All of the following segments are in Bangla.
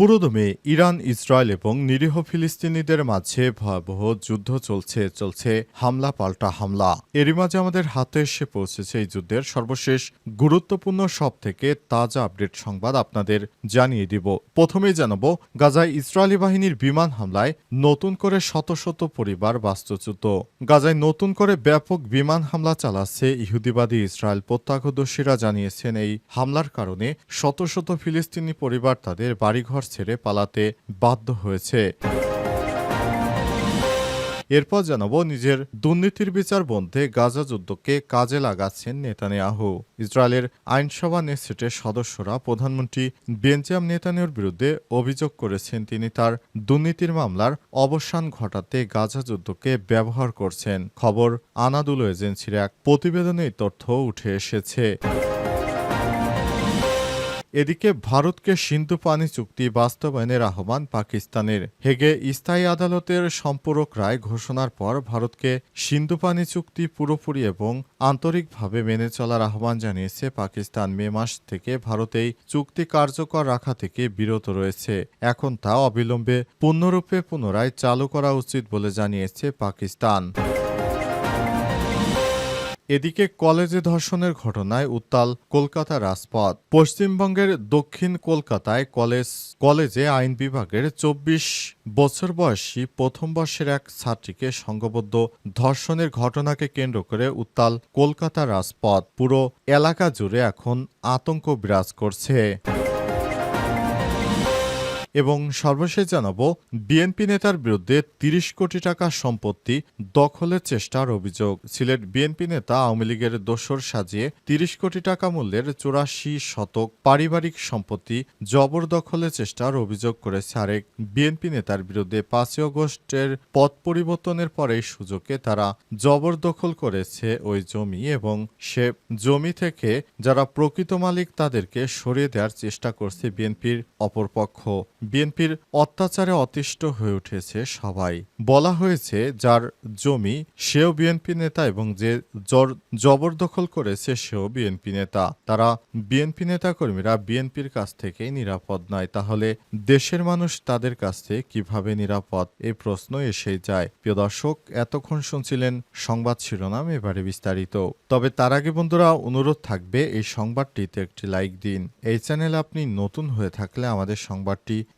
পুরোদমে ইরান, ইসরায়েল এবং নিরীহ ফিলিস্তিনিদের মাঝে ভয়াবহ যুদ্ধ চলছে চলছে হামলা পাল্টা হামলা। এরই মাঝে আমাদের হাতে এসে পৌঁছেছে এই যুদ্ধের সর্বশেষ গুরুত্বপূর্ণ সব থেকে তাজা আপডেট সংবাদ আপনাদের জানিয়ে দিব। প্রথমেই জানাব, গাজায় ইসরায়েলি বাহিনীর বিমান হামলায় নতুন করে শত শত পরিবার বাস্তুচ্যুত। গাজায় নতুন করে ব্যাপক বিমান হামলা চালাচ্ছে ইহুদিবাদী ইসরায়েল প্রত্যক্ষদর্শীরা জানিয়েছেন, এই হামলার কারণে শত শত ফিলিস্তিনি পরিবার তাদের বাড়িঘর ছেড়ে পালাতে বাধ্য হয়েছে। এরপর জানাব নিজের দুর্নীতির বিচার বন্ধে গাজা যুদ্ধকে কাজে লাগাচ্ছেন নেতানিয়াহু। ইসরায়েলের আইনসভা নেসেটের সদস্যরা প্রধানমন্ত্রী বেঞ্জাম নেতানিয়াহুর বিরুদ্ধে অভিযোগ করেছেন, তিনি তার দুর্নীতির মামলার অবসান ঘটাতে গাজা যুদ্ধকে ব্যবহার করছেন। খবর আনাদুলো এজেন্সির এক প্রতিবেদনে তথ্য উঠে এসেছে। এদিকে ভারতকে সিন্ধু পানি চুক্তি বাস্তবায়নের আহ্বান পাকিস্তানের। হেগে স্থায়ী আদালতের সম্পূরক রায় ঘোষণার পর ভারতকে সিন্ধু পানি চুক্তি পুরোপুরি এবং আন্তরিকভাবে মেনে চলার আহ্বান জানিয়েছে পাকিস্তান মে মাস থেকে ভারতেই চুক্তি কার্যকর রাখা থেকে বিরত রয়েছে। এখন তা অবিলম্বে পূর্ণরূপে পুনরায় চালু করা উচিত বলে জানিয়েছে পাকিস্তান। এদিকে কলেজে ধর্ষণের ঘটনায় উত্তাল কলকাতা রাজপথ। পশ্চিমবঙ্গের দক্ষিণ কলকাতায় কলেজ, কলেজে আইন বিভাগের চব্বিশ বছর বয়সী প্রথম বর্ষের এক ছাত্রীকে সংঘবদ্ধ ধর্ষণের ঘটনাকে কেন্দ্র করে উত্তাল কলকাতা রাজপথ। পুরো এলাকা জুড়ে এখন আতঙ্ক বিরাজ করছে। এবং সর্বশেষ জানাব বিএনপি নেতার বিরুদ্ধে তিরিশ কোটি টাকা সম্পত্তি দখলের চেষ্টার অভিযোগ। সিলেট বিএনপি নেতা আওয়ামী লীগের দোসর সাজিয়ে তিরিশ কোটি টাকা মূল্যের চুরাশি শতক পারিবারিক সম্পত্তি জবরদখলের চেষ্টার অভিযোগ করেছে আরেক বিএনপি নেতার বিরুদ্ধে পাঁচই অগস্টের পথ পরিবর্তনের পরে সুযোগে তারা জবরদখল করেছে ওই জমি এবং সে জমি থেকে যারা প্রকৃত মালিক তাদেরকে সরিয়ে দেওয়ার চেষ্টা করছে বিএনপির অপরপক্ষ। বিএনপির অত্যাচারে অতিষ্ঠ হয়ে উঠেছে সবাই। বলা হয়েছে, যার জমি সেও বিএনপি নেতা এবং যে জবরদখল করেছে সেও বিএনপি নেতা। তারা বিএনপি নেতা কর্মীরা বিএনপির কাছ থেকেই নিরাপদ নয়। তাহলে দেশের মানুষ তাদের কাছ থেকে কীভাবে নিরাপদ? এই প্রশ্ন এসেই যায়। প্রিয় দর্শক, এতক্ষণ শুনছিলেন সংবাদ শিরোনাম, এবারে বিস্তারিত। তবে তার আগে বন্ধুরা, অনুরোধ থাকবে, এই সংবাদটিতে একটি লাইক দিন। এই চ্যানেল আপনি নতুন হয়ে থাকলে আমাদের সংবাদটি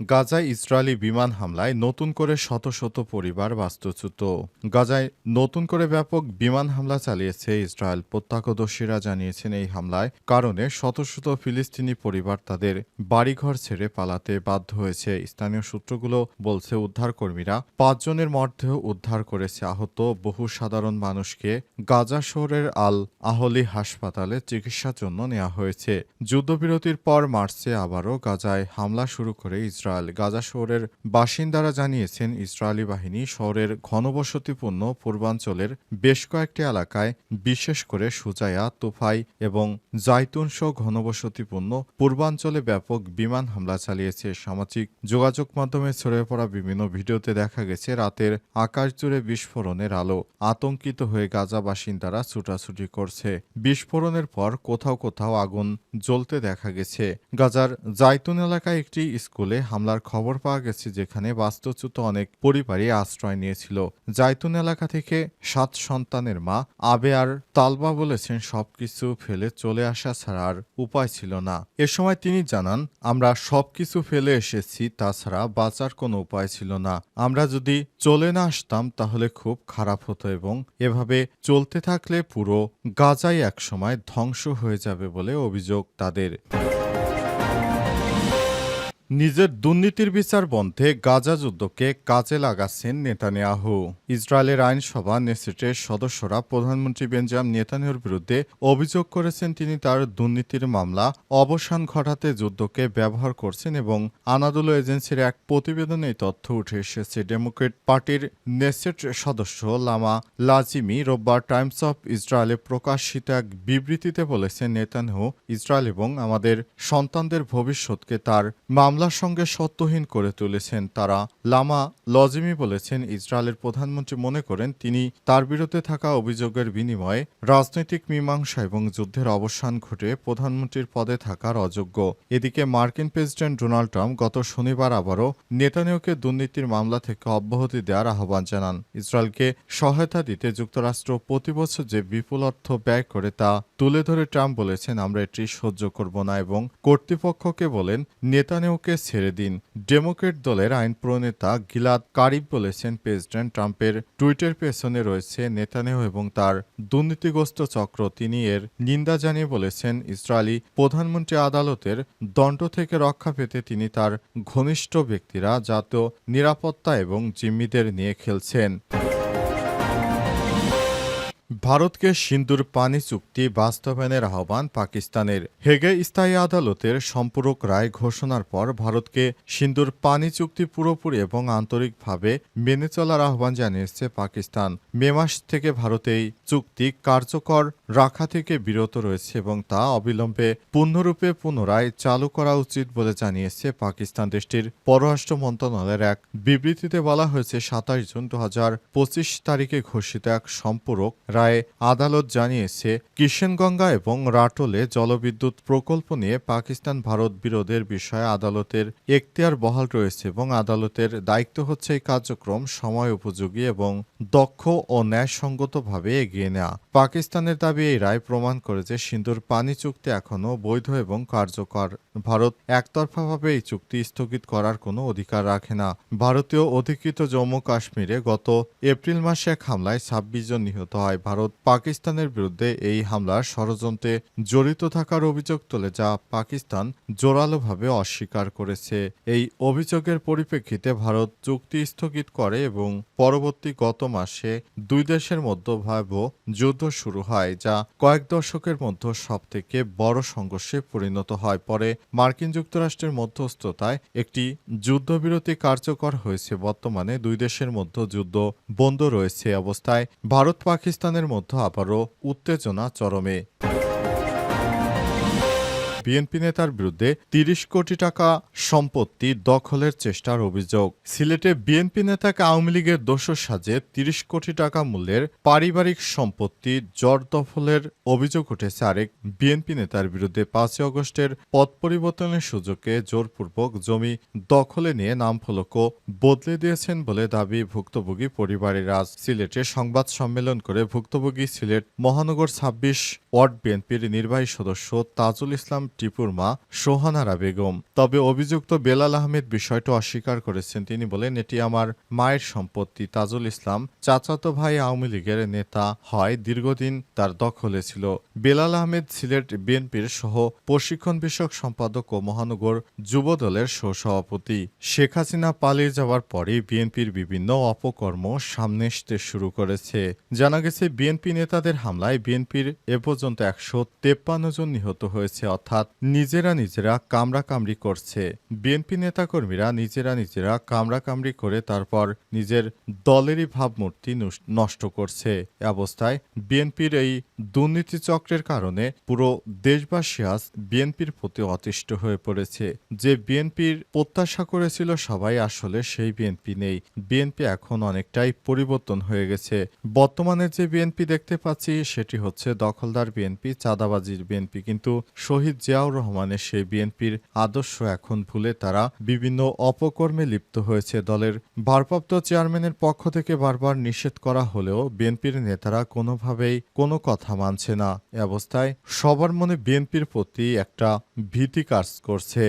গাজায় ইসরায়েলি বিমান হামলায় নতুন করে শত শত পরিবার বাস্তুচ্যুত। গাজায় নতুন করে ব্যাপক বিমান হামলা চালিয়েছে ইসরায়েল। প্রত্যক্ষদর্শীরা জানিয়েছেন এই হামলায় কারণে শত শত ফিলিস্তিনি পরিবার তাদের বাড়িঘর ছেড়ে পালাতে বাধ্য হয়েছে। স্থানীয় সূত্রগুলো বলছে, উদ্ধারকর্মীরা পাঁচজনের মধ্যেও উদ্ধার করেছে। আহত বহু সাধারণ মানুষকে গাজা শহরের আল আহলি হাসপাতালে চিকিৎসার জন্য নেওয়া হয়েছে। যুদ্ধবিরতির পর মার্চে আবারও গাজায় হামলা শুরু করে ইসরায়েল। গাজা শহরের বাসিন্দারা জানিয়েছেন, ইসরায়েলি বাহিনী শহরের ঘনবসতিপূর্ণ পূর্বাঞ্চলের বেশ কয়েকটি এলাকায়, বিশেষ করে সুজায়া তুফাই এবং জাইতুন ঘনবসতিপূর্ণ পূর্বাঞ্চলে ব্যাপক বিমান হামলা চালিয়েছে। সামাজিক যোগাযোগ মাধ্যমে ছড়িয়ে পড়া বিভিন্ন ভিডিওতে দেখা গেছে, রাতের আকাশ জুড়ে বিস্ফোরণের আলো আতঙ্কিত হয়ে গাজা বাসিন্দারা ছুটাছুটি করছে। বিস্ফোরণের পর কোথাও কোথাও আগুন জ্বলতে দেখা গেছে। গাজার জাইতুন এলাকায় একটি স্কুলে হামলার খবর পাওয়া গেছে যেখানে বাস্তুচ্যুত অনেক পরিবারই আশ্রয় নিয়েছিল। জাইতুন এলাকা থেকে সাত সন্তানের মা আবে আর তালবা বলেছেন, সবকিছু ফেলে চলে আসা ছাড়া আর উপায় ছিল না। এ সময় তিনি জানান, আমরা সবকিছু ফেলে এসেছি, তাছাড়া বাঁচার কোনো উপায় ছিল না। আমরা যদি চলে না আসতাম, তাহলে খুব খারাপ হতো এবং এভাবে চলতে থাকলে পুরো গাজাই একসময় ধ্বংস হয়ে যাবে বলে অভিযোগ তাদের। নিজের দুর্নীতির বিচার বন্ধে গাজা যুদ্ধকে কাজে লাগাচ্ছেন নেতানিয়াহু। ইসরায়েলের আইনসভা নেসেটের সদস্যরা প্রধানমন্ত্রী বেঞ্জাম নেতানিয়াহুর বিরুদ্ধে অভিযোগ করেছেন তিনি তার দুর্নীতির মামলা অবসান ঘটাতে যুদ্ধকে ব্যবহার করছেন এবং আনাদুলো এজেন্সির এক প্রতিবেদনে তথ্য উঠে এসেছে। ডেমোক্রেট পার্টির নেসেট সদস্য লামা লাজিমি রোববার টাইমস অফ ইসরায়েলে প্রকাশিত এক বিবৃতিতে বলেছেন নেতানহু ইসরায়েল এবং আমাদের সন্তানদের ভবিষ্যৎকে তার মামলার সঙ্গে সত্যহীন করে তুলেছেন তারা। লামা লজিমি বলেছেন, ইসরায়েলের প্রধানমন্ত্রী মনে করেন, তিনি তার বিরুদ্ধে থাকা অভিযোগের বিনিময়ে রাজনৈতিক মীমাংসা এবং যুদ্ধের অবসান ঘটে প্রধানমন্ত্রীর পদে থাকার অযোগ্য। এদিকে মার্কিন প্রেসিডেন্ট ডোনাল্ড ট্রাম্প গত শনিবার আবারও নেতানিয়াহুকে দুর্নীতির মামলা থেকে অব্যাহতি দেওয়ার আহ্বান জানান। ইসরায়েলকে সহায়তা দিতে যুক্তরাষ্ট্র প্রতি বছর যে বিপুল অর্থ ব্যয় করে তা তুলে ধরে ট্রাম্প বলেছেন, আমরা এটি সহ্য করব না এবং কর্তৃপক্ষকে বলেন নেতানিয়াহুকে ছেড়ে দিন। ডেমোক্রেট দলের আইন প্রণেতা গিলাদ কারিব বলেছেন, প্রেসিডেন্ট ট্রাম্পের টুইটের পেছনে রয়েছে নেতানিয়াহু এবং তার দুর্নীতিগ্রস্ত চক্র। তিনি এর নিন্দা জানিয়ে বলেছেন, ইসরায়েলি প্রধানমন্ত্রী আদালতের দণ্ড থেকে রক্ষা পেতে তিনি তার ঘনিষ্ঠ ব্যক্তিরা জাতীয় নিরাপত্তা এবং জিম্মিদের নিয়ে খেলছেন। ভারতকে সিন্দুর পানি চুক্তি বাস্তবায়নের আহ্বান পাকিস্তানের। হেগে স্থায়ী আদালতের সম্পূরক রায় ঘোষণার পর ভারতকে সিন্দুর পানি চুক্তি পুরোপুরি এবং আন্তরিকভাবে মেনে চলার আহ্বান জানিয়েছে পাকিস্তান। মে মাস থেকে ভারত এই চুক্তি কার্যকর রাখা থেকে বিরত রয়েছে এবং তা অবিলম্বে পূর্ণরূপে পুনরায় চালু করা উচিত বলে জানিয়েছে পাকিস্তান দেশটির পররাষ্ট্র মন্ত্রণালয়ের এক বিবৃতিতে বলা হয়েছে, সাতাশ জুন দু তারিখে ঘোষিত এক সম্পূরক রায়ে আদালত জানিয়েছে, কিষেনগঙ্গা এবং রাটোলে জলবিদ্যুৎ প্রকল্প নিয়ে পাকিস্তান ভারত বিরোধের বিষয়ে আদালতের এখতিয়ার বহাল রয়েছে এবং আদালতের দায়িত্ব হচ্ছে এই কার্যক্রম সময় উপযোগী এবং দক্ষ ও ন্যায়সঙ্গতভাবে এগিয়ে নেওয়া। পাকিস্তানের দাবি এই রায় প্রমাণ করে যে সিন্ধুর পানি চুক্তি এখনও বৈধ এবং কার্যকর। ভারত একতরফাভাবে এই চুক্তি স্থগিত করার কোনো অধিকার রাখে না। ভারতীয় অধিকৃত জম্মু কাশ্মীরে গত এপ্রিল মাসে এক হামলায় ছাব্বিশ জন নিহত হয় ভারত পাকিস্তানের বিরুদ্ধে এই হামলার ষড়যন্ত্রে জড়িত থাকার অভিযোগ তোলে যা পাকিস্তান জোরালোভাবে অস্বীকার করেছে। এই অভিযোগের পরিপ্রেক্ষিতে ভারত চুক্তি স্থগিত করে এবং পরবর্তী গত মাসে দুই দেশের মধ্যে ভয়াবহ যুদ্ধ শুরু হয়, যা কয়েক দশকের মধ্যে সবথেকে বড় সংঘর্ষে পরিণত হয়। পরে মার্কিন যুক্তরাষ্ট্রের মধ্যস্থতায় একটি যুদ্ধবিরতি কার্যকর হয়েছে। বর্তমানে দুই দেশের মধ্যে যুদ্ধ বন্ধ রয়েছে অবস্থায়। ভারত পাকিস্তানের মধ্যে আবারও উত্তেজনা চরমে। বিএনপি নেতার বিরুদ্ধে তিরিশ কোটি টাকা সম্পত্তি দখলের চেষ্টার অভিযোগ। সিলেটে বিএনপি নেতাকে আওয়ামী লীগের দোষর সাজে তিরিশ কোটি টাকা মূল্যের পারিবারিক সম্পত্তি জড়দখলের অভিযোগ উঠেছে আরেক বিএনপি নেতার বিরুদ্ধে পাঁচই অগস্টের পদ পরিবর্তনের সুযোগে জোরপূর্বক জমি দখলে নিয়ে নাম ফলকও বদলে দিয়েছেন বলে দাবি ভুক্তভোগী পরিবারের। আজ সিলেটে সংবাদ সম্মেলন করে ভুক্তভোগী সিলেট মহানগর ছাব্বিশ ওয়ার্ড বিএনপির নির্বাহী সদস্য তাজুল ইসলাম টিপুর মা সোহানারা বেগম। তবে অভিযুক্ত বেলাল আহমেদ বিষয়টি অস্বীকার করেছেন তিনি বলেন, এটি আমার মায়ের সম্পত্তি। তাজুল ইসলাম, চাচাতো ভাই আওয়ামী লীগের নেতা হয়, দীর্ঘদিন তার দখলে ছিল। বেলাল আহমেদ সিলেট বিএনপির সহ প্রশিক্ষণ বিষয়ক সম্পাদক ও মহানগর যুব দলের সহসভাপতি। শেখ হাসিনা পালিয়ে যাওয়ার পরে বিএনপির বিভিন্ন অপকর্ম সামনে আসতে শুরু করেছে। জানা গেছে, বিএনপি নেতাদের হামলায় বিএনপির এ পর্যন্ত একশো তেপ্পান্ন জন নিহত হয়েছে। অর্থাৎ নিজেরা নিজেরা কামড়াকামড়ি করছে। বিএনপি নেতাকর্মীরা নিজেরা নিজেরা কামড়াকামড়ি করে তারপর নিজের দলেরই ভাবমূর্তি নষ্ট- করছে। অবস্থায় বিএনপির এই দুর্নীতি চক্রের কারণে পুরো দেশবাসী আজ বিএনপির প্রতি অতিষ্ঠ হয়ে পড়েছে। যে বিএনপির প্রত্যাশা করেছিল সবাই, আসলে সেই বিএনপি নেই। বিএনপি এখন অনেকটাই পরিবর্তন হয়ে গেছে। বর্তমানে যে বিএনপি দেখতে পাচ্ছি, সেটি হচ্ছে দখলদার বিএনপি, চাঁদাবাজির বিএনপি। কিন্তু শহীদ জিয়াউর রহমানের সেই বিএনপির আদর্শ এখন ভুলে তারা বিভিন্ন অপকর্মে লিপ্ত হয়েছে। দলের ভারপ্রাপ্ত চেয়ারম্যানের পক্ষ থেকে বারবার নিষেধ করা হলেও বিএনপির নেতারা কোনোভাবেই কোনো কথা মানছে না। অবস্থায় সবার মনে বিএনপির প্রতি একটা ভীতি কাজ করছে।